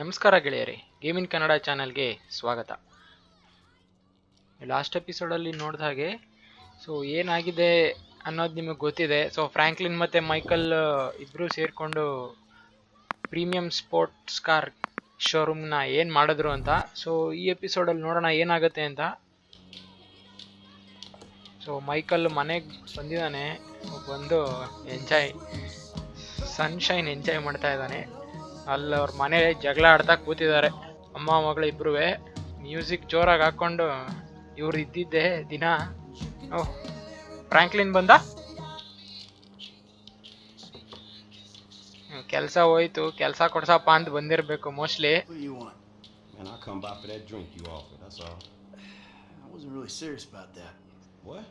ನಮಸ್ಕಾರ ಗೆಳೆಯರೇ, ಗೇಮಿನ್ ಕನ್ನಡ ಚಾನಲ್ಗೆ ಸ್ವಾಗತ. ಲಾಸ್ಟ್ ಎಪಿಸೋಡಲ್ಲಿ ನೋಡಿದ ಹಾಗೆ, ಸೊ ಏನಾಗಿದೆ ಅನ್ನೋದು ನಿಮಗೆ ಗೊತ್ತಿದೆ. ಸೊ ಫ್ರ್ಯಾಂಕ್ಲಿನ್ ಮತ್ತು ಮೈಕಲ್ ಇಬ್ಬರು ಸೇರಿಕೊಂಡು ಪ್ರೀಮಿಯಂ ಸ್ಪೋರ್ಟ್ಸ್ ಕಾರ್ ಶೋರೂಮ್ನ ಏನು ಮಾಡಿದ್ರು ಅಂತ. ಸೊ ಈ ಎಪಿಸೋಡಲ್ಲಿ ನೋಡೋಣ ಏನಾಗುತ್ತೆ ಅಂತ. ಸೊ ಮೈಕಲ್ ಮನೆಗೆ ಬಂದಿದ್ದಾನೆ, ಬಂದು ಎಂಜಾಯ್ ಸನ್ಶೈನ್ ಎಂಜಾಯ್ ಮಾಡ್ತಾ ಇದ್ದಾನೆ. ಅಲ್ಲಿ ಅವ್ರ ಮನೆ ಜಗಳ ಆಡ್ತಾ ಕೂತಿದ್ದಾರೆ ಅಮ್ಮ ಮಗಳು ಇಬ್ರು ಮ್ಯೂಸಿಕ್ ಜೋರಾಗಿ ಹಾಕೊಂಡು ಇವ್ರು ಇದ್ದಿದ್ದೆ ದಿನ ಓಹ್ ಫ್ರ್ಯಾಂಕ್ಲಿನ್ ಬಂದ ಕೆಲಸ ಹೋಯ್ತು ಕೆಲಸ ಕೊಡ್ಸಪ್ಪ ಅಂತ ಬಂದಿರಬೇಕು mostly? Man, I'll come by for that drink you offered, that's all. I wasn't really serious about that. What?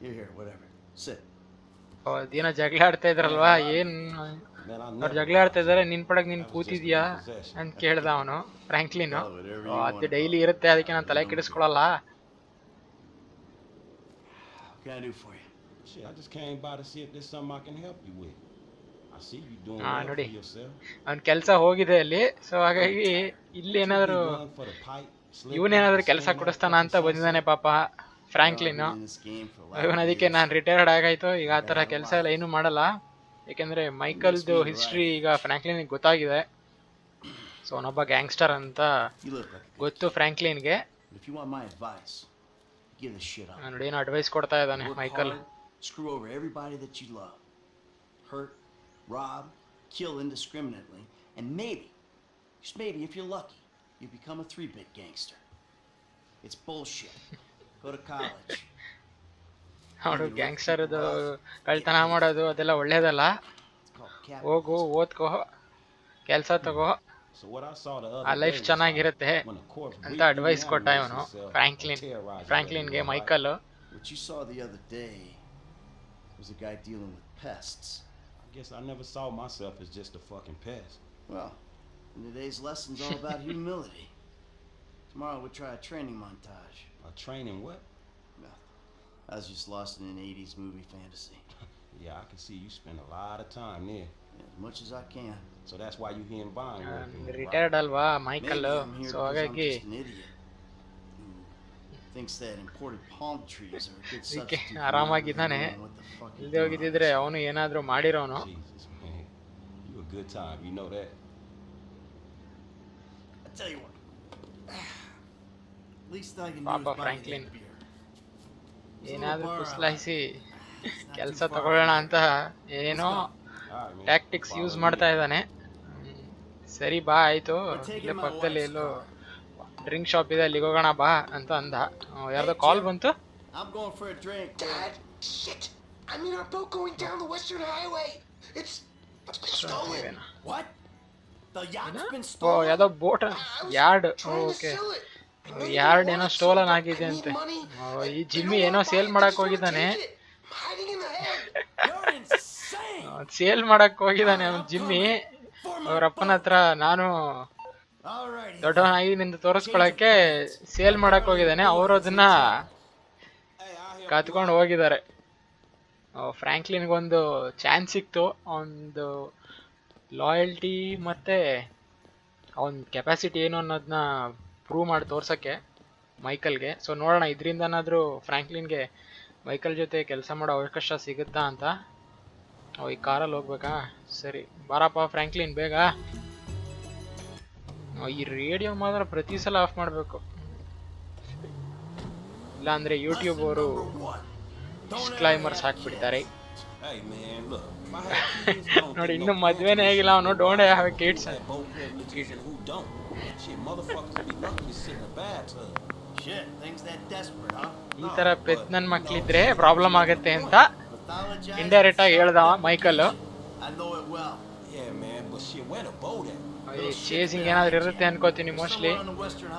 You're here, whatever. Sit. ದಿನ ಜಗಳ ಆಡ್ತಾ ಇದ್ರಲ್ವಾ ಏನ್ ಅವ್ರು ಜಗಳ ಆಡ್ತಾ ಇದಾರೆ ನಿನ್ ಪಡಕ್ ನಿನ್ ಕೂತಿದ್ಯಾ ಅಂತ ಕೇಳ್ದ ಅವನು ಫ್ರಾಂಕ್ಲಿನ್ ಅದು ಡೈಲಿ ಇರುತ್ತೆ ಅದಕ್ಕೆ ನಾನು ತಲೆ ಕೆಡಿಸ್ಕೊಳಲ್ಲ. ನೋಡಿ. ಅವ್ನ ಕೆಲಸ ಹೋಗಿದೆ ಅಲ್ಲಿ ಸೊ ಹಾಗಾಗಿ ಇಲ್ಲಿ ಏನಾದ್ರು ಇವನೇನಾದ್ರು ಕೆಲಸ ಕೊಡಿಸ್ತಾನ ಅಂತ ಬಂದಿದ್ದಾನೆ ಪಾಪ ಫ್ರಾಂಕ್ಲಿನ್ ಇವನ್ ಅದಕ್ಕೆ ನಾನು ರಿಟೈರ್ಡ್ ಆಗಾಯ್ತು ಈಗ ಆ ತರ ಕೆಲಸ ಎಲ್ಲ ಏನು ಮಾಡಲ್ಲ. ಯಾಕೆಂದ್ರೆ ಮೈಕಲ್ದು ಹಿಸ್ಟ್ರಿ ಈಗ ಫ್ರ್ಯಾಂಕ್ಲಿನ್ಗೆ ಗೊತ್ತಾಗಿದೆ ಸೊ ಅವನೊಬ್ಬ ಗ್ಯಾಂಗ್ಸ್ಟರ್ ಅಂತ ಗೊತ್ತು ಫ್ರ್ಯಾಂಕ್ಲಿನ್ಗೆ. ನೋಡಿ ಏನು ಅಡ್ವೈಸ್ ಕೊಡ್ತಾ ಇದ್ದಾನೆ Michael screw screw over everybody that you love. Hurt, rob, kill indiscriminately, and maybe, just maybe if you're lucky, you become a three-bit gangster. It's bullshit. Go to college. ಅವನು ಗ್ಯಾಂಗ್ಸ್ಟರ್ದು ಕಳ್ತನ ಮಾಡೋದು ಅದೆಲ್ಲ ಒಳ್ಳೇದಲ್ಲ. ಹೋಗು ಓದ್ಕೋ ಕೆಲಸ ತಗೋ ಆ ಲೈಫ್ ಚೆನ್ನಾಗಿರುತ್ತೆ ಅಂತ ಅಡ್ವೈಸ್ ಕೊಟ್ಟ ಇವನು Franklin right? Michael What you saw the other day was a guy dealing with pests. I guess I never saw myself as just a fucking pest. Well, today's lesson's all about humility. Tomorrow we'll try a training montage. A training what? I was just lost in an 80s movie fantasy. Yeah, I can see you spend a lot of time there. As much as I can. So that's why you here in Vine working, right? Retired ಅಲ್ವಾ Maybe Michael I'm here so because I'm ಹಾಗಾಗಿ just an idiot who thinks that imported palm trees are a good ಅದಕ್ಕೆ substitute for ಆರಾಮಾಗಿದ್ದಾನೆ not knowing what the fuck you're ಇಲ್ದೇ doing. ಹೋಗಿದ್ದಿದ್ರೆ ಅವನು ಏನಾದ್ರೂ ಮಾಡಿರೋನು Jesus, man. You a good time, you know that. I tell you what. At least I can do Papa is buy you Franklin. that beer. ಏನಾದರೂ ಕುಸ್ಲಾಯಿಸಿ ಕೆಲಸ ತಗೊಳ್ಳೋಣ ಅಂತ ಏನೋ tactics use ಮಾಡ್ತಾ ಇದ್ದಾನೆ. ಸರಿ ಬಾ ಆಯಿತು. ಇಲ್ಲೇ ಪಕ್ಕದಲ್ಲಿ ಎಲ್ಲೋ ಡ್ರಿಂಕ್ ಶಾಪ್ ಇದೆ ಅಲ್ಲಿಗೆ ಹೋಗೋಣ ಬಾ ಅಂತ ಅಂದ. ಯಾರ್ದೋ ಕಾಲ್ ಬಂತು? Oh, ಯಾವ್ದೋ ಬೋಟ್ ಯಾರ್ಡ್ ಓಕೆ ಯಾರ್ಡ್ ಏನೋ ಸ್ಟೋಲನ್ ಆಗಿದೆ ಅಂತೆ ಈ ಜಿಮ್ಮಿ ಏನೋ ಸೇಲ್ ಮಾಡಕ್ ಹೋಗಿದ್ದಾನೆ! ಸೇಲ್ ಮಾಡಕ್ ಹೋಗಿದ್ದಾನೆ ಅವ್ನು ಜಿಮ್ಮಿ ಅವ್ರ ಅಪ್ಪನ ಹತ್ರ ನಾನು. ದೊಡ್ಡವನಾಗಿ ನಿಂದು ತೋರಿಸ್ಕೊಳಕ್ಕೆ ಸೇಲ್ ಮಾಡಕ್ ಹೋಗಿದ್ದಾನೆ ಅವರು ಅದನ್ನ ಕತ್ಕೊಂಡು ಹೋಗಿದ್ದಾರೆ ಫ್ರ್ಯಾಂಕ್ಲಿನ್ಗೊಂದು ಚಾನ್ಸ್ ಸಿಕ್ತು ಒಂದು ಲಾಯಲ್ಟಿ ಮತ್ತೆ ಅವನ ಕೆಪಾಸಿಟಿ ಏನು ಅನ್ನೋದನ್ನ ಪ್ರೂವ್ ಮಾಡಿ ತೋರ್ಸೋಕ್ಕೆ ಮೈಕಲ್ಗೆ. ಸೊ ನೋಡೋಣ, ಇದರಿಂದನಾದರೂ ಫ್ರ್ಯಾಂಕ್ಲಿನ್ಗೆ ಮೈಕಲ್ ಜೊತೆ ಕೆಲಸ ಮಾಡೋ ಅವಕಾಶ ಸಿಗುತ್ತಾ ಅಂತ. ಓ, ಈ ಕಾರಲ್ಲಿ ಹೋಗ್ಬೇಕಾ? ಸರಿ. ಬಾರಪ್ಪ ಫ್ರ್ಯಾಂಕ್ಲಿನ್ ಬೇಗ. ಈ ರೇಡಿಯೋ ಮಾತ್ರ ಪ್ರತಿ ಸಲ ಆಫ್ ಮಾಡಬೇಕು. ಇಲ್ಲಾಂದ್ರೆ ಯೂಟ್ಯೂಬ್ ಅವರು ಡಿಸ್ಕ್ಲೈಮರ್ಸ್ ಹಾಕ್ಬಿಡ್ತಾರೆ. ನೋಡಿ, ಇನ್ನು ಮದ್ವೆನೇ ಆಗಿಲ್ಲ ಅವನು. ಡೋಂಟ್ ಹ್ಯಾವ್ ಕಿಡ್ಸ್ ಈ ತರ ಪೆತ್ ನನ್ ಮಕ್ಳಿದ್ರೆ ಪ್ರಾಬ್ಲಮ್ ಆಗತ್ತೆ ಅಂತ ಇಂಡೈರೆಕ್ಟ್ ಆಗಿ ಹೇಳ್ದ ಮೈಕಲ್ ಚೇಸಿಂಗ್ ಏನಾದ್ರು ಇರುತ್ತೆ ಅನ್ಕೋತೀನಿ ಮೋಸ್ಟ್ಲಿ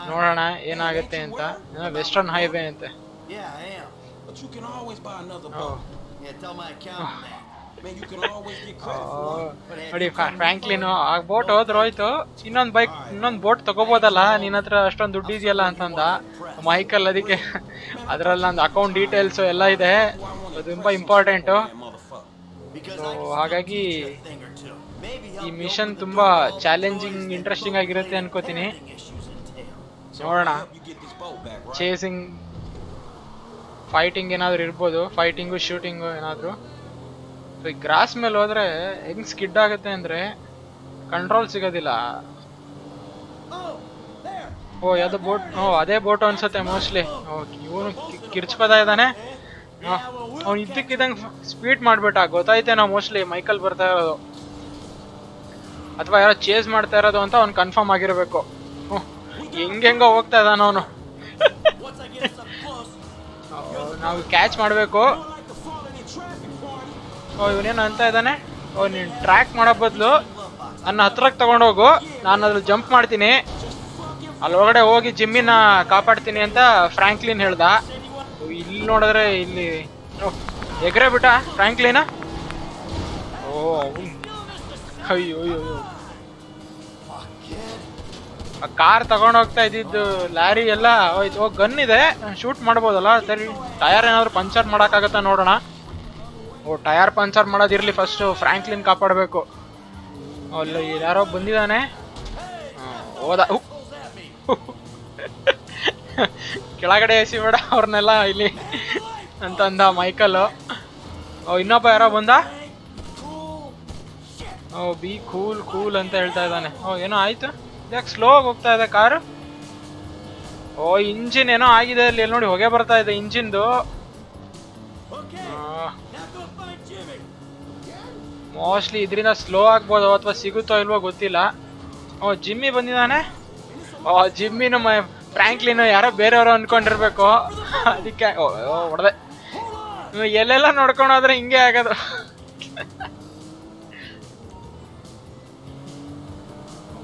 ನೋಡೋಣ ಏನಾಗುತ್ತೆ ಅಂತ. ವೆಸ್ಟರ್ನ್ ಹೈವೇ ಅಂತೆ. Oh. ನೋಡಿಪ್ಪ ಫ್ರಾಂಕ್ಲಿನ್ ಆ ಬೋಟ್ ಹೋದ್ರೆ ಹೋಯ್ತು. ಇನ್ನೊಂದ್ ಬೈಕ್ ಇನ್ನೊಂದ್ ಬೋಟ್ ತಗೋಬೋದಲ್ಲ? ನಿನ್ನ ಹತ್ರ ಅಷ್ಟೊಂದ್ ದುಡ್ಡು ಇದೆಯಲ್ಲ ಅಂತಂದ. ಮೈಕಲ್ ಅದಕ್ಕೆ ಅದ್ರಲ್ಲಿ ನಂದು ಅಕೌಂಟ್ ಡೀಟೇಲ್ಸ್ ಎಲ್ಲ ಇದೆ. ತುಂಬಾ ಇಂಪಾರ್ಟೆಂಟ್ ಹಾಗಾಗಿ ಈ ಮಿಷನ್ ತುಂಬಾ ಚಾಲೆಂಜಿಂಗ್ ಇಂಟ್ರೆಸ್ಟಿಂಗ್ ಆಗಿರುತ್ತೆ ಅನ್ಕೋತೀನಿ. ನೋಡೋಣ. ಚೇಸಿಂಗ್ ಫೈಟಿಂಗ್ ಏನಾದ್ರು ಇರ್ಬೋದು. ಫೈಟಿಂಗು ಶೂಟಿಂಗು ಏನಾದರೂ. ಸೊ ಈ ಗ್ರಾಸ್ ಮೇಲೆ ಹೋದ್ರೆ ಹೆಂಗ್ ಸ್ಕಿಡ್ ಆಗುತ್ತೆ ಅಂದ್ರೆ ಕಂಟ್ರೋಲ್ ಸಿಗೋದಿಲ್ಲ. ಓ ಯಾವ್ದು ಬೋಟ್ ಓ ಅದೇ ಬೋಟ್ ಅನ್ಸುತ್ತೆ ಮೋಸ್ಟ್ಲಿ ಇವನು ಕಿರ್ಚ್ಕೋತಾ ಇದ್ದಾನೆ. ಅವ್ನು ಇದ್ದಕ್ಕಿದ್ದಂಗೆ ಸ್ಪೀಡ್ ಮಾಡ್ಬಿಟ್ಟ. ಗೊತ್ತಾಯ್ತೆ ನಾವು ಮೋಸ್ಟ್ಲಿ ಮೈಕಲ್ ಬರ್ತಾ ಇರೋದು. ಅಥವಾ ಯಾರೋ ಚೇಸ್ ಮಾಡ್ತಾ ಇರೋದು ಅಂತ ಅವ್ನು ಕನ್ಫರ್ಮ್ ಆಗಿರಬೇಕು. ಹ್ಞೂ ಹೆಂಗೆಂಗೋ ಹೋಗ್ತಾ ಇದ್ದಾನ ಅವನು. ನಾವು ಕ್ಯಾಚ್ ಮಾಡಬೇಕು. ಓ ಇವನೇನು ಅಂತ ಇದ್ದಾನೆ? ಓ, ನೀನು ಟ್ರ್ಯಾಕ್ ಮಾಡೋ ಬದಲು ನನ್ನ ಹತ್ರಕ್ಕೆ ತಗೊಂಡೋಗು ನಾನು ಅದ್ರಲ್ಲಿ ಜಂಪ್ ಮಾಡ್ತೀನಿ. ಅಲ್ಲಿ ಒಳಗಡೆ ಹೋಗಿ ಜಿಮ್ಮಿನ ಕಾಪಾಡ್ತೀನಿ ಅಂತ ಫ್ರಾಂಕ್ಲಿನ್ ಹೇಳ್ದ. ಇಲ್ಲಿ ನೋಡಿದ್ರೆ ಇಲ್ಲಿ ಎಗ್ರೆ ಬಿಟ್ಟ ಫ್ರಾಂಕ್ಲಿನ ಓ. ಅಯ್ಯೋ ಅಯ್ಯೋ. ಆ ಕಾರ್ ತಗೊಂಡೋಗ್ತಾ ಇದ್ದಿದ್ದು ಲಾರಿ ಎಲ್ಲ ಹೋಯ್ತು ಗನ್ ಇದೆ. ಶೂಟ್ ಮಾಡ್ಬೋದಲ್ಲ? ಸರಿ ಟಯರ್ ಏನಾದ್ರು ಪಂಚರ್ ಮಾಡೋಕ್ಕಾಗತ್ತಾ ನೋಡೋಣ. ಓ ಟಯರ್ ಪಂಚರ್ ಮಾಡೋದಿರಲಿ ಫಸ್ಟ್ ಫ್ರಾಂಕ್ಲಿನ್ ಕಾಪಾಡಬೇಕು. ಅಲ್ಲಿ ಯಾರೋ ಬಂದಿದ್ದಾನೆ. ಹೋದ. ಕೆಳಗಡೆ ಎಸಿ ಬೇಡ, ಅವ್ರನ್ನೆಲ್ಲ ಇಲ್ಲಿ ಅಂತ ಅಂದ ಮೈಕಲ್ ಓ, ಇನ್ನೊಬ್ಬ ಯಾರೋ ಬಂದ? ಓ, ಬಿ, ಕೂಲ್ ಕೂಲ್ ಅಂತ ಹೇಳ್ತಾ ಇದ್ದಾನೆ. ಓ, ಏನೋ ಆಯ್ತು? ಯಾಕೆ ಸ್ಲೋ ಆಗಿ ಹೋಗ್ತಾ ಇದೆ ಕಾರು? ಓ, ಇಂಜಿನ್ ಏನೋ ಆಗಿದೆ ಅಲ್ಲಿ ನೋಡಿ ಹೊಗೆ ಬರ್ತಾ ಇದೆ ಇಂಜಿನ್ದು. ಮೋಸ್ಟ್ಲಿ ಇದರಿಂದ ಸ್ಲೋ ಆಗ್ಬೋದು ಅಥವಾ ಸಿಗುತ್ತೋ ಇಲ್ವೋ ಗೊತ್ತಿಲ್ಲ. ಓ ಜಿಮ್ಮಿ ಬಂದಿದ್ದಾನೆ? ಓ ಜಿಮ್ಮಿನ ಮ ಫ್ರಾಂಕ್ಲಿನ್ ಯಾರೋ ಬೇರೆಯವರು ಅನ್ಕೊಂಡಿರ್ಬೇಕು. ಅದಕ್ಕೆ, ಓ ಹೊಡೆದೆ. ಎಲ್ಲೆಲ್ಲ ನೋಡ್ಕೊಂಡು ಹೋದ್ರೆ ಹಿಂಗೆ ಆಗೋದು.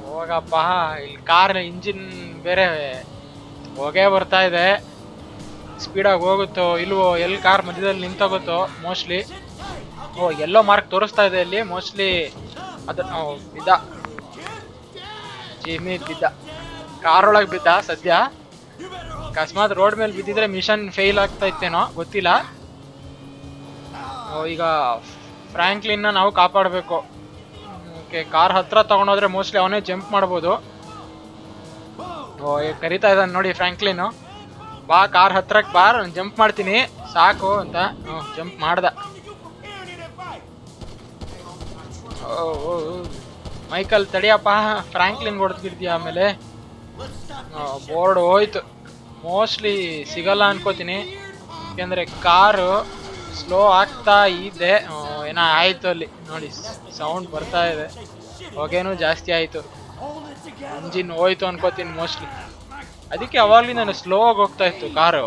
ಹೋಗಪ್ಪ, ಇಲ್ಲಿ ಕಾರ್ ಇಂಜಿನ್ ಬೇರೆ ಹೋಗೇ ಬರ್ತಾ ಇದೆ. ಸ್ಪೀಡಾಗಿ ಹೋಗುತ್ತೋ, ಇಲ್ವೋ, ಎಲ್ಲಿ ಕಾರ್ ಮಧ್ಯದಲ್ಲಿ ನಿಂತೋಗುತ್ತೋ ಮೋಸ್ಟ್ಲಿ ಓ ಎಲ್ಲೋ ಮಾರ್ಕ್ ತೋರಿಸ್ತಾ ಇದೆ ಇಲ್ಲಿ ಮೋಸ್ಟ್ಲಿ ಅದು ಓ, ಬಿದ್ದ. ಜಿಮ್ಮಿ ಬಿದ್ದ. ಕಾರ್ ಒಳಗೆ ಬಿದ್ದ ಸದ್ಯ. ಅಕಸ್ಮಾತ್ ರೋಡ್ ಮೇಲೆ ಬಿದ್ದಿದ್ರೆ ಮಿಷನ್ ಫೇಲ್ ಆಗ್ತಾ ಇತ್ತೇನೋ ಗೊತ್ತಿಲ್ಲ. ಈಗ ಫ್ರ್ಯಾಂಕ್ಲಿನ್ನ ನಾವು ಕಾಪಾಡಬೇಕು. ಓಕೆ ಕಾರ್ ಹತ್ರ ತಗೊಂಡೋದ್ರೆ ಮೋಸ್ಟ್ಲಿ ಅವನೇ ಜಂಪ್ ಮಾಡ್ಬೋದು. ಓ ಕರಿತಾ ಇದ್ದಾನೆ ನೋಡಿ ಫ್ರಾಂಕ್ಲಿನು ಬಾ ಕಾರ್ ಹತ್ರಕ್ಕೆ ಬಾ ಜಂಪ್ ಮಾಡ್ತೀನಿ. ಸಾಕು ಅಂತ. ಜಂಪ್ ಮಾಡ್ದ. ಮೈಕಲ್ ತಡಿಯಪ್ಪ. ಫ್ರಾಂಕ್ಲಿನ್ ಹೊಡೆದ್ಬಿಡ್ತೀಯ ಆಮೇಲೆ. ಬೋರ್ಡ್ ಹೋಯ್ತು. ಮೋಸ್ಟ್ಲಿ ಸಿಗಲ್ಲ ಅನ್ಕೋತೀನಿ. ಯಾಕೆಂದರೆ ಕಾರು ಸ್ಲೋ ಆಗ್ತಾ ಇದೆ. ಏನೋ ಆಯಿತು ಅಲ್ಲಿ. ನೋಡಿ ಸೌಂಡ್ ಬರ್ತಾ ಇದೆ. ಹೊಗೆನೂ ಜಾಸ್ತಿ ಆಯಿತು. ಇಂಜಿನ್ ಹೋಯ್ತು ಅನ್ಕೋತೀನಿ ಮೋಸ್ಟ್ಲಿ ಅದಕ್ಕೆ ಅವಾಗಲಿ ನಾನು ಸ್ಲೋ ಆಗಿ ಹೋಗ್ತಾ ಇತ್ತು ಕಾರು.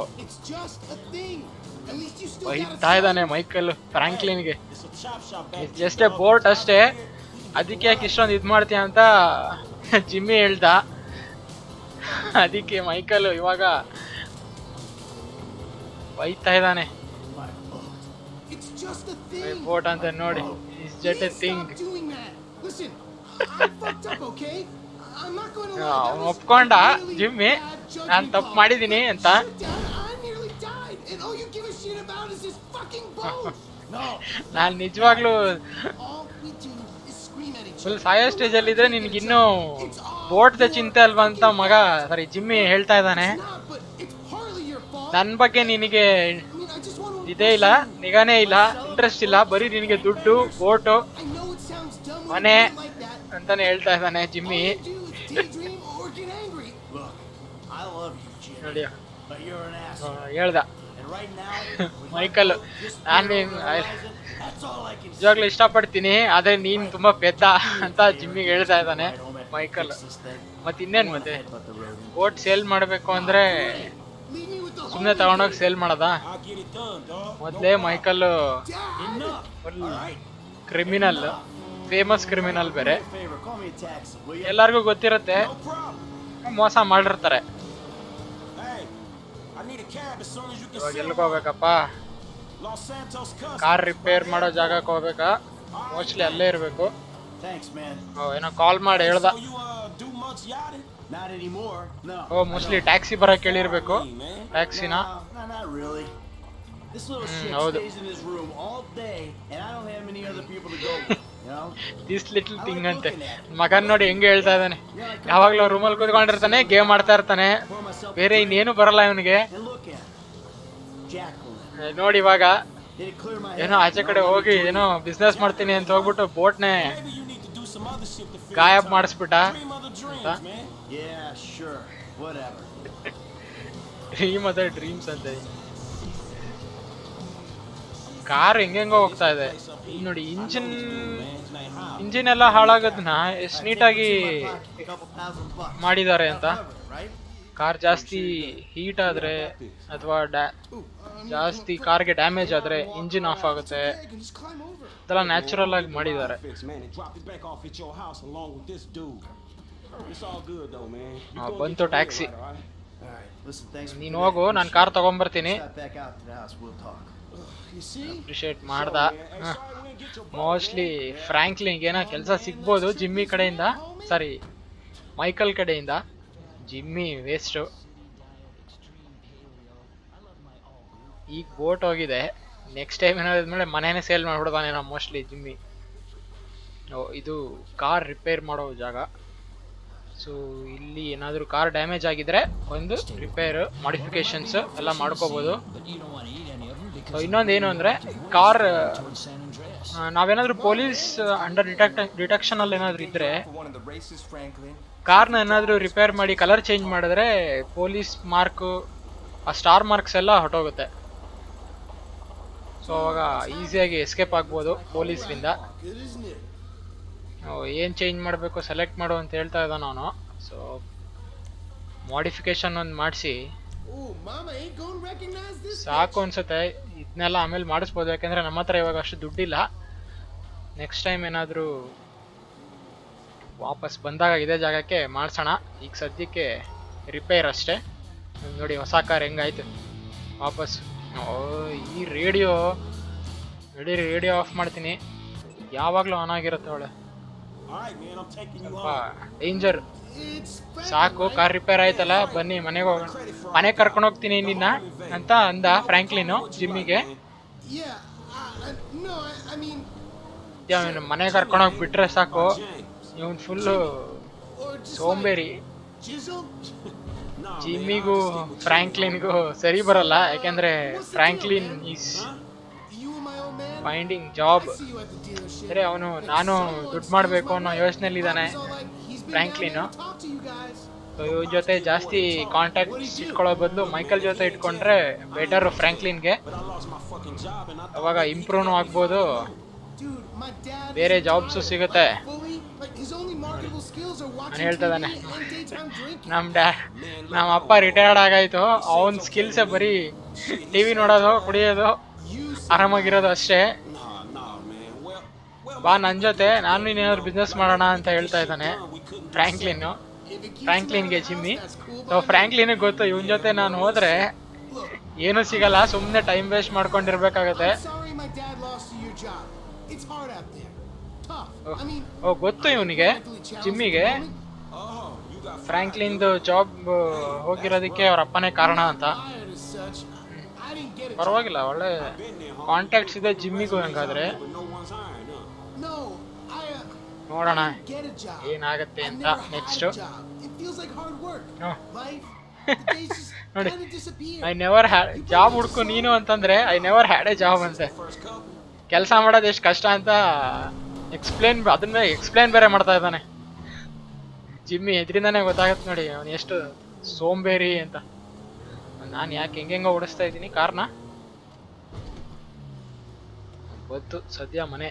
ಬೈತಾ ಇದ್ದಾನೆ ಮೈಕಲ್ ಫ್ರಾಂಕ್ಲಿನ್ಗೆ. ಜಸ್ಟ್ ಎ ಬೋರ್ಟ್ ಅಷ್ಟೇ. ಅದಕ್ಕೆ ಯಾಕೆ ಇಷ್ಟೊಂದು ಇದು ಮಾಡ್ತೀಯ ಅಂತ ಜಿಮ್ಮಿ ಹೇಳ್ದ. ಅದಕ್ಕೆ ಮೈಕಲ್ ಇವಾಗ ಬೈತಾ ಇದ್ದಾನೆ. ಬೋಟ್ ಅಂತ ನೋಡಿ. ಜಟ್ ಎ ಥಿಂಗ್ ಒಪ್ಕೊಂಡ ಜಿಮ್ಮಿ ನಾನು ತಪ್ಪು ಮಾಡಿದ್ದೀನಿ ಅಂತ. and all ಫುಲ್ ಸಾಯೋ ಸ್ಟೇಜ್ ಅಲ್ಲಿ ಇದ್ರೆ ನಿನ್ಗೆ ಇನ್ನು ಬೋಟ್ ಚಿಂತೆ ಅಲ್ವಾ ಅಂತ ಮಗ ಸರಿ ಜಿಮ್ಮಿ ಹೇಳ್ತಾ ಇದ್ದಾನೆ. ನನ್ ಬಗ್ಗೆ ನಿನಗೆ ಇದೇ ಇಲ್ಲ ನಿಗಾನೇ ಇಲ್ಲ ಇಂಟ್ರೆಸ್ಟ್ ಇಲ್ಲ ಬರೀ ನಿನಗೆ ದುಡ್ಡು ಬೋಟ್ ಮನೆ ಅಂತಾನೆ ಹೇಳ್ತಾ ಇದ್ದಾನೆ ಜಿಮ್ಮಿ. ಹೇಳ್ದ. ಮೈಕಲ್ ನಾನು ನಿಜವಾಗ್ಲೂ ಇಷ್ಟಪಡ್ತೀನಿ ಆದ್ರೆ ನೀನ್ ತುಂಬಾ ಪೆದ್ದ ಅಂತ ಜಿಮ್ಮಿಗೆ ಹೇಳ್ತಾ ಇದ್ದಾನೆ ಮೈಕಲ್ ಮತ್ ಇನ್ನೇನ್ ಮತ್ತೆ? ಓಟ್ ಸೇಲ್ ಮಾಡ್ಬೇಕು ಅಂದ್ರೆ ಸುಮ್ನೆ ತಗೊಂಡೋಗಿ ಸೇಲ್ ಮಾಡದ? ಮೊದ್ಲೇ ಮೈಕಲ್ ಕ್ರಿಮಿನಲ್ ಫೇಮಸ್ ಕ್ರಿಮಿನಲ್ ಬೇರೆ. ಎಲ್ಲಾರ್ಗು ಗೊತ್ತಿರುತ್ತೆ ಮೋಸ ಮಾಡಿರ್ತಾರೆ. ಎಲ್ಲಿಗೆ ಹೋಗ್ಬೇಕಪ್ಪಾ. ಕಾರ್ ರಿಪೇರ್ ಮಾಡೋ ಜಾಗಕ್ಕೆ ಹೋಗ್ಬೇಕಾ? ಮೋಸ್ಟ್ಲಿ ಅಲ್ಲೇ ಇರಬೇಕು. ಥ್ಯಾಂಕ್ಸ್ ಓ, ಏನೋ ಕಾಲ್ ಮಾಡಿ ಹೇಳ್ದ. ಓ ಮೋಸ್ಟ್ಲಿ ಟ್ಯಾಕ್ಸಿ ಬರೋಕೆ ಕೇಳಿರ್ಬೇಕು ಟ್ಯಾಕ್ಸಿನ ಹೌದು. ದಿಸ್ ಲಿಟ್ಲ್ ಥಿಂಗ್ ಅಂತೆ. ಮಗನ್ ನೋಡಿ ಹೆಂಗೆ ಹೇಳ್ತಾ ಇದ್ದಾನೆ. ಯಾವಾಗಲೂ ರೂಮಲ್ಲಿ ಕೂತ್ಕೊಂಡಿರ್ತಾನೆ ಗೇಮ್ ಆಡ್ತಾ ಇರ್ತಾನೆ. ಬೇರೆ ಇನ್ನೇನು ಬರಲ್ಲ ಇವನಿಗೆ. ನೋಡಿ ಇವಾಗ ಏನೋ ಆಚೆ ಕಡೆ ಹೋಗಿ ಏನೋ ಬಿಸ್ನೆಸ್ ಮಾಡ್ತೀನಿ ಅಂತ ಹೋಗ್ಬಿಟ್ಟು ಬೋಟ್ನೆ ಗಾಯಬ್ ಮಾಡಿಸ್ಬಿಟ್ಟ. ಡ್ರೀಮ್ ಅದೇ ಡ್ರೀಮ್ಸ್ ಅಂತ. ಕಾರ್ ಹೆಂಗೆಂಗೋ ಹೋಗ್ತಾ ಇದೆ. ನೋಡಿ ಇಂಜಿನ್ ಇಂಜಿನ್ ಎಲ್ಲ ಹಾಳಾಗೋದನ್ನ ಎಷ್ಟು ನೀಟಾಗಿ ಮಾಡಿದ್ದಾರೆ ಅಂತ. ಕಾರ್ ಜಾಸ್ತಿ ಹೀಟ್ ಆದರೆ ಅಥವಾ ಡ್ಯಾ ಜಾಸ್ತಿ ಕಾರ್ಗೆ ಡ್ಯಾಮೇಜ್ ಆದರೆ ಇಂಜಿನ್ ಆಫ್ ಆಗುತ್ತೆ. ಇದೆಲ್ಲ ನ್ಯಾಚುರಲ್ ಆಗಿ ಮಾಡಿದ್ದಾರೆ. ಬಂತು ಟ್ಯಾಕ್ಸಿ ನೀನು ಹೋಗು ನಾನು ಕಾರ್ ತಗೊಂಬರ್ತೀನಿ. ಅಪ್ರಿಷಿಯೇಟ್ ಮಾಡ್ದ. ಮೋಸ್ಟ್ಲಿ ಫ್ರ್ಯಾಂಕ್ಲಿಂಗ್ ಏನೋ ಕೆಲಸ ಸಿಗ್ಬೋದು ಜಿಮ್ಮಿ ಕಡೆಯಿಂದ. ಸಾರಿ ಮೈಕಲ್ ಕಡೆಯಿಂದ. ಜಿಮ್ಮಿ ವೇಸ್ಟು ಈಗ ಬೋಟ್ ಹೋಗಿದೆ. ನೆಕ್ಸ್ಟ್ ಟೈಮ್ ಏನಾದ್ಮೇಲೆ ಮನೇನೆ ಸೇಲ್ ಮಾಡ್ಬಿಡ್ತಾನೇನೋ ಮೋಸ್ಟ್ಲಿ ಜಿಮ್ಮಿ ಓ ಇದು ಕಾರ್ ರಿಪೇರ್ ಮಾಡೋ ಜಾಗ. ಸೊ ಇಲ್ಲಿ ಏನಾದರೂ ಕಾರ್ ಡ್ಯಾಮೇಜ್ ಆಗಿದ್ರೆ ಒಂದು ರಿಪೇರ್ ಮಾಡಿಫಿಕೇಶನ್ಸ್ ಎಲ್ಲ ಮಾಡ್ಕೋಬೋದು. ಸೊ ಇನ್ನೊಂದು ಏನು ಅಂದರೆ ಕಾರ್ ನಾವೇನಾದರೂ ಪೊಲೀಸ್ ಅಂಡರ್ ಡಿಟೆಕ್ಟ್ ಡಿಟೆಕ್ಷನಲ್ಲಿ ಏನಾದರೂ Franklin. ಕಾರ್ನ ಏನಾದರೂ ರಿಪೇರ್ ಮಾಡಿ ಕಲರ್ ಚೇಂಜ್ ಮಾಡಿದ್ರೆ ಪೊಲೀಸ್ ಮಾರ್ಕು ಆ ಸ್ಟಾರ್ ಮಾರ್ಕ್ಸ್ ಎಲ್ಲ ಹೊಟ್ಟೋಗುತ್ತೆ ಸೊ ಅವಾಗ ಈಸಿಯಾಗಿ ಎಸ್ಕೇಪ್ ಆಗ್ಬೋದು ಪೊಲೀಸ್ನಿಂದ? ಏನು ಚೇಂಜ್ ಮಾಡಬೇಕು ಸೆಲೆಕ್ಟ್ ಮಾಡು ಅಂತ ಹೇಳ್ತಾ ಇದ್ದಾನ ಅವನು ಸೊ ಮಾಡಿಫಿಕೇಶನ್ ಒಂದು ಮಾಡಿಸಿ. ಸಾಕು ಅನ್ಸುತ್ತೆ ಇದನ್ನೆಲ್ಲ ಆಮೇಲೆ ಮಾಡಿಸ್ಬೋದು ಯಾಕೆಂದರೆ ನಮ್ಮ ಹತ್ರ ಇವಾಗ ಅಷ್ಟು ದುಡ್ಡಿಲ್ಲ. ನೆಕ್ಸ್ಟ್ ಟೈಮ್ ಏನಾದರೂ ವಾಪಸ್ ಬಂದಾಗ ಇದೇ ಜಾಗಕ್ಕೆ ಮಾಡ್ಸೋಣ. ಈಗ ಸದ್ಯಕ್ಕೆ ರಿಪೇರ್ ಅಷ್ಟೇ. ನೋಡಿ ಹೊಸ ಕಾರ್ ಹೆಂಗಾಯ್ತು. ವಾಪಸ್. ಓ ಈ ರೇಡಿಯೋ ನೋಡಿ ರೇಡಿಯೋ ಆಫ್ ಮಾಡ್ತೀನಿ. ಯಾವಾಗಲೂ ಆನ್ ಆಗಿರುತ್ತೆ ಅವಳೆ. ಸ್ವಲ್ಪ. ಡೇಂಜರ್ ಸಾಕು ಕಾರ್ ರಿಪೇರ್ ಆಯ್ತಲ್ಲ ಬನ್ನಿ ಮನೆಗೆ ಹೋಗೋಣ ಮನೆಗೆ ಕರ್ಕೊಂಡು ಹೋಗ್ತೀನಿ ನಿನ್ನ ಅಂತ ಅಂದ ಫ್ರ್ಯಾಂಕ್ಲಿನು ಜಿಮ್ಮಿಗೆ ಮನೆ ಮನೆಗೆ ಕರ್ಕೊಂಡು ಹೋಗಿ ಬಿಟ್ರೆ ಸಾಕು. ಇವನ್ ಫುಲ್ಲು ಸೋಂಬೇರಿ ಜಿಮ್ಮಿಗೂ. ಫ್ರಾಂಕ್ಲಿನ್ಗೂ ಸರಿ ಬರಲ್ಲ ಯಾಕೆಂದ್ರೆ ಫ್ರಾಂಕ್ಲಿನ್ ಈಸ್. Finding job. ಸರಿ ಅವನು ನಾನು ದುಡ್ಡು ಮಾಡಬೇಕು ಅನ್ನೋ by, ಫ್ರಾಂಕ್ಲಿ ಇವ್ರ ಜೊತೆ ಜಾಸ್ತಿ ಕಾಂಟ್ಯಾಕ್ಟ್ ಇಟ್ಕೊಳ್ಳೋ ಬದಲು ಮೈಕಲ್ ಜೊತೆ ಇಟ್ಕೊಂಡ್ರೆ ಬೆಟರ್ ಫ್ರಾಂಕ್ಲಿನ್ಗೆ ಅವಾಗ ಇಂಪ್ರೂವ್ ಆಗ್ಬೋದು. ಬೇರೆ ಜಾಬ್ಸ್ ಸಿಗುತ್ತೆ. ಹೇಳ್ತದಾನೆ ನಮ್ ಡ್ಯಾ ನಮ್ಮ ಅಪ್ಪ ರಿಟೈರ್ಡ್ ಆಗಾಯ್ತು. ಅವನ್ ಸ್ಕಿಲ್ಸ್ ಬರೀ ಟಿ ವಿ ನೋಡೋದು, ಕುಡಿಯೋದು, ಆರಾಮಾಗಿರೋದು ಅಷ್ಟೇ. ಬಾ ನನ್ ಜೊತೆ, ನಾನು ಇನ್ನೇನಾದ್ರು ಬಿಸ್ನೆಸ್ ಮಾಡೋಣ ಅಂತ ಹೇಳ್ತಾ ಇದ್ದಾನೆ. ಫ್ರಾಂಕ್ಲಿನ್ ಫ್ರಾಂಕ್ಲಿನ್ಗೆ ಜಿಮ್ಮಿ ಸೊ ಫ್ರಾಂಕ್ಲಿನ್ಗೆ ಗೊತ್ತು ಇವನ್ ಜೊತೆ ನಾನು ಹೋದ್ರೆ ಏನು ಸಿಗಲ್ಲ ಸುಮ್ಮನೆ ಟೈಮ್ ವೇಸ್ಟ್ ಮಾಡ್ಕೊಂಡಿರ್ಬೇಕಾಗತ್ತೆ. ಓ ಗೊತ್ತು ಇವನಿಗೆ ಜಿಮ್ಮಿಗೆ ಫ್ರಾಂಕ್ಲಿನ್ದು ಜಾಬ್ ಹೋಗಿರೋದಕ್ಕೆ ಅವ್ರ ಅಪ್ಪನೇ ಕಾರಣ ಅಂತ. ಪರವಾಗಿಲ್ಲ ಒಳ್ಳೆ ಕಾಂಟ್ಯಾಕ್ಟ್ಸ್ ಇದೆ ಜಿಮ್ಮಿಗೂ ಹೆಂಗಾದ್ರೆ. ನೋಡೋಣ. ಏನಾಗತ್ತೆ ಅಂತ ನೆಕ್ಸ್ಟ್ ನೋಡಿ. ಐ ನೆವರ್ ಹ್ಯಾ ಜಾಬ್ ಹುಡ್ಕು ನೀನು ಅಂತಂದ್ರೆ I never had a job ಅಂತೆ. ಕೆಲಸ ಮಾಡೋದು ಎಷ್ಟು ಕಷ್ಟ ಅಂತ ಎಕ್ಸ್ಪ್ಲೇನ್ ಅದನ್ನ ಎಕ್ಸ್ಪ್ಲೇನ್ ಬೇರೆ ಮಾಡ್ತಾ ಇದ್ದಾನೆ. ಜಿಮ್ಮಿ ಎದ್ರಿಂದಾನೇ ಗೊತ್ತಾಗತ್ತೆ ನೋಡಿ ಅವನು ಎಷ್ಟು ಸೋಂಬೇರಿ ಅಂತ. ನಾನು ಯಾಕೆ ಹೆಂಗೆಂಗೋ ಓಡಿಸ್ತಾ ಇದ್ದೀನಿ ಕಾರ್ನ ಗೊತ್ತು ಸದ್ಯ ಮನೆ.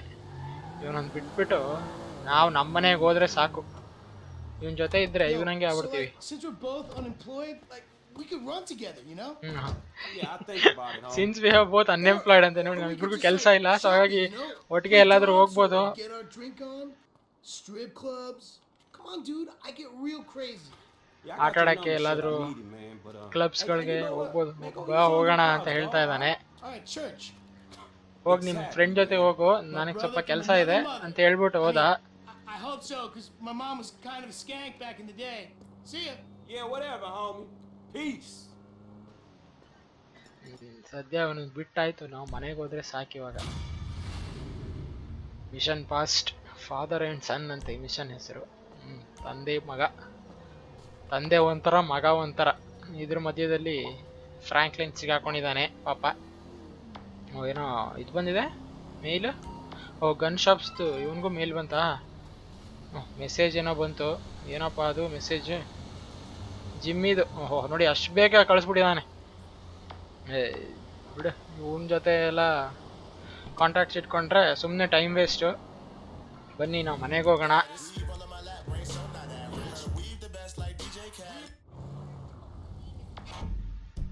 ಇವನೊಂದು ಬಿಟ್ಬಿಟ್ಟು ನಾವು ನಮ್ಮ ಮನೆಗೆ ಹೋದ್ರೆ ಸಾಕು. ಇವನ ಜೊತೆ ಇದ್ದರೆ ಇವನ್ ಹಂಗೆ ಆಗ್ಬಿಡ್ತೀವಿ. Since we have both unemployed ಅಂತ ನೋಡಿ ನಮ್ಮ ಇಬ್ಬರಿಗೂ ಕೆಲಸ ಇಲ್ಲ ಸೊ ಹಾಗಾಗಿ ಒಟ್ಟಿಗೆ ಎಲ್ಲಾದರೂ ಹೋಗ್ಬೋದು. Strip clubs come on dude I get real crazy ಆಟ ಆಡಕ್ಕೆ ಎಲ್ಲಾದರೂ ಕ್ಲಬ್ಸ್ಗಳಿಗೆ ಹೋಗ್ಬೋದು. ಬಾ ಹೋಗೋಣ ಅಂತ ಹೇಳ್ತಾ ಇದ್ದಾನೆ. ಹೋಗಿ ನಿಮ್ಮ ಫ್ರೆಂಡ್ ಜೊತೆ ಹೋಗು. ನನಗೆ ಸ್ವಲ್ಪ ಕೆಲಸ ಇದೆ ಅಂತ ಹೇಳ್ಬಿಟ್ಟು ಹೋದಾ. I, hope so, because my mom was kind of a skank back in the day. See ya. Yeah, whatever, homie. Peace. ಸದ್ಯ ಅವನು ಬಿಟ್ಟಾಯ್ತು. ನಾವು ಮನೆಗೆ ಹೋದ್ರೆ ಸಾಕು ಇವಾಗ. Mission past father and son ಅಂತ ಈ ಮಿಷನ್ ಹೆಸರು. ಹ್ಮ್, ತಂದೆ ಮಗ. ತಂದೆ ಒಂಥರ ಮಗ ಒಂಥರ. ಇದ್ರ ಮಧ್ಯದಲ್ಲಿ ಫ್ರ್ಯಾಂಕ್ಲಿನ್ ಸಿಗಾಕೊಂಡಿದ್ದಾನೆ ಪಾಪ. ಓ, ಏನೋ ಇದು ಬಂದಿದೆ? ಮೇಲ್? ಓ ಗನ್ ಶಾಪ್ಸ್ದು ಇವನಿಗೂ ಮೇಲ್ ಬಂತಾ? ಮೆಸೇಜ್ ಏನೋ ಬಂತು. ಏನಪ್ಪ ಅದು ಮೆಸೇಜ್ ಜಿಮ್ಮಿದು. ಓಹೋ, ನೋಡಿ, ಅಷ್ಟು ಬೇಗ ಕಳಿಸ್ಬಿಟ್ಟಿದ್ದಾನೆ ಏ, ಬಿಡು ಇವನ ಜೊತೆ ಎಲ್ಲ ಕಾಂಟ್ಯಾಕ್ಟ್ಸ್ ಇಟ್ಕೊಂಡ್ರೆ ಸುಮ್ಮನೆ ಟೈಮ್ ವೇಸ್ಟು ಬನ್ನಿ, ನಾವು ಮನೆಗೆ ಹೋಗೋಣ.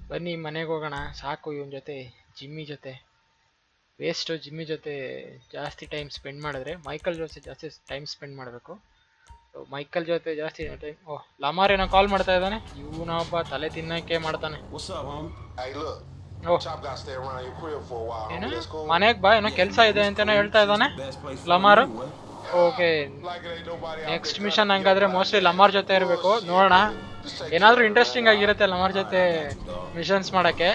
ಬನ್ನಿ, ಮನೆಗೆ ಹೋಗೋಣ. ಸಾಕು ಇವನ ಜೊತೆ, ಜಿಮ್ಮಿ ಜೊತೆ. ವೇಸ್ಟು ಜಿಮ್ಮಿ ಜೊತೆ ಜಾಸ್ತಿ ಟೈಮ್ ಸ್ಪೆಂಡ್ ಮಾಡಿದ್ರೆ ಮೈಕಲ್ ಜೊತೆ ಜಾಸ್ತಿ ಟೈಮ್ ಸ್ಪೆಂಡ್ ಮಾಡಬೇಕು. ಮೈಕಲ್ ಜೊತೆ ಜಾಸ್ತಿ ಟೈಮ್ ಓ ಲಮಾರ್ ಏನೋ ಕಾಲ್ ಮಾಡ್ತಾ ಇದ್ದಾನೆ? ಇವನೊಬ್ಬ ತಲೆ ತಿನ್ನಕ್ಕೆ ಮಾಡ್ತಾನೆ. ಮನೆಗ್ ಬಾ ಏನೋ ಕೆಲಸ ಇದೆ ಅಂತೇನೋ ಹೇಳ್ತಾ ಇದ್ದಾನೆ. ಲಮಾರ್ ಓಕೆ ನೆಕ್ಸ್ಟ್ ಮಿಷನ್ ಹಂಗಾದ್ರೆ ಮೋಸ್ಟ್ಲಿ ಲಮಾರ್ ಜೊತೆ ಇರಬೇಕು ನೋಡೋಣ. ಏನಾದರೂ ಇಂಟ್ರೆಸ್ಟಿಂಗ್ ಆಗಿರುತ್ತೆ ಲಮಾರ್ ಜೊತೆ ಮಿಷನ್ಸ್ ಮಾಡಕ್ಕೆ.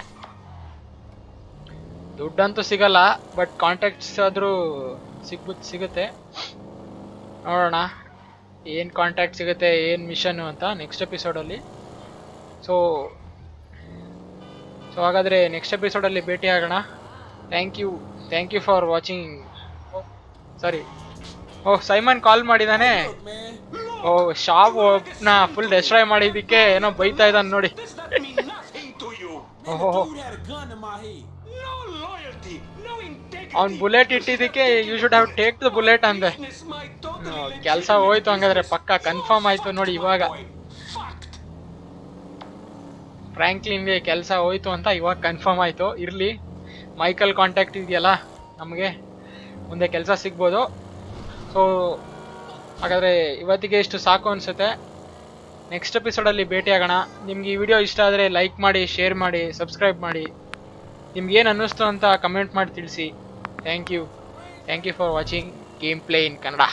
ದುಡ್ಡಂತೂ ಸಿಗಲ್ಲ ಬಟ್ ಕಾಂಟ್ಯಾಕ್ಟ್ಸ್ ಆದರೂ ಸಿಗ್ಬುತ್ ಸಿಗುತ್ತೆ. ನೋಡೋಣ ಏನು ಕಾಂಟ್ಯಾಕ್ಟ್ ಸಿಗುತ್ತೆ ಏನು ಮಿಷನ್ ಅಂತ ನೆಕ್ಸ್ಟ್ ಎಪಿಸೋಡಲ್ಲಿ ಸೊ ಸೊ ಹಾಗಾದರೆ ನೆಕ್ಸ್ಟ್ ಎಪಿಸೋಡಲ್ಲಿ ಭೇಟಿ ಆಗೋಣ. Thank you thank you for watching sorry oh Simon call ಮಾಡಿದ್ದಾನೆ Look, ಓ ಶಾಪ್ನ ಫುಲ್ ಡೆಸ್ಟ್ರಾಯ್ ಮಾಡಿದ್ದಕ್ಕೆ ಏನೋ ಬೈತಾ ಇದ್ದಾನೆ ನೋಡಿ. This ಅವ್ನ್ bullet ಇಟ್ಟಿದ್ದಕ್ಕೆ you should have take the bullet ಅಂದೆ. ಕೆಲಸ ಹೋಯ್ತು ಹಂಗಾದ್ರೆ ಪಕ್ಕ ಕನ್ಫರ್ಮ್ ಆಯ್ತು ನೋಡಿ ಇವಾಗ. ಫ್ರ್ಯಾಂಕ್ಲಿನ್ಗೆ ಕೆಲಸ ಹೋಯ್ತು ಅಂತ ಇವಾಗ ಕನ್ಫರ್ಮ್ ಆಯ್ತು. ಇರ್ಲಿ ಮೈಕಲ್ ಕಾಂಟ್ಯಾಕ್ಟ್ ಇದೆಯಲ್ಲ ನಮಗೆ ಮುಂದೆ ಕೆಲಸ ಸಿಗ್ಬೋದು. ಸೊ ಹಾಗಾದರೆ ಇವತ್ತಿಗೆ ಇಷ್ಟು ಸಾಕು ಅನಿಸುತ್ತೆ. ನೆಕ್ಸ್ಟ್ ಎಪಿಸೋಡಲ್ಲಿ ಭೇಟಿ ಆಗೋಣ ನಿಮ್ಗೆ ಈ ವಿಡಿಯೋ ಇಷ್ಟ ಆದರೆ ಲೈಕ್ ಮಾಡಿ ಶೇರ್ ಮಾಡಿ ಸಬ್ಸ್ಕ್ರೈಬ್ ಮಾಡಿ. ನಿಮ್ಗೇನು ಅನ್ನಿಸ್ತು ಅಂತ ಕಮೆಂಟ್ ಮಾಡಿ ತಿಳಿಸಿ. Thank you. Thank you for watching Gameplay in Canada.